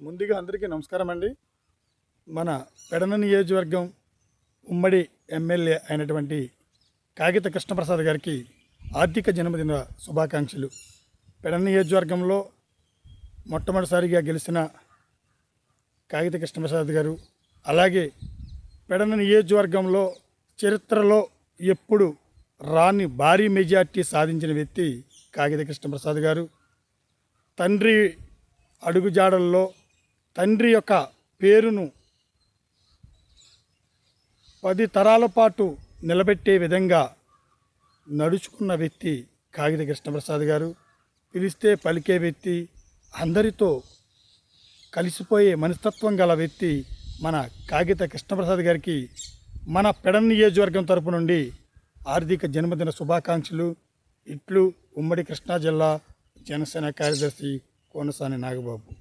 ముందుగా అందరికీ నమస్కారం అండి. మన పెడన నియోజకవర్గం ఉమ్మడి ఎమ్మెల్యే అయినటువంటి కాగిత కృష్ణప్రసాద్ గారికి ఆర్థిక జన్మదిన శుభాకాంక్షలు. పెడన నియోజకవర్గంలో మొట్టమొదటిసారిగా గెలిచిన కాగిత కృష్ణప్రసాద్ గారు అలాగే పెడన నియోజకవర్గంలో చరిత్రలో ఎప్పుడు రాని భారీ మెజార్టీ సాధించిన వ్యక్తి కాగిత కృష్ణప్రసాద్ గారు. తండ్రి అడుగుజాడల్లో తండ్రి యొక్క పేరును పది తరాల పాటు నిలబెట్టే విధంగా నడుచుకున్న వ్యక్తి కాగిత కృష్ణప్రసాద్ గారు పిలిస్తే పలికే వ్యక్తి అందరితో కలిసిపోయే మనస్తత్వం గల వ్యక్తి మన కాగిత కృష్ణప్రసాద్ గారికి మన పెడన్ నియోజకవర్గం తరపు నుండి ఆర్థిక జన్మదిన శుభాకాంక్షలు. ఇట్లు ఉమ్మడి కృష్ణా జిల్లా జనసేన కార్యదర్శి కోనసాని నాగబాబు.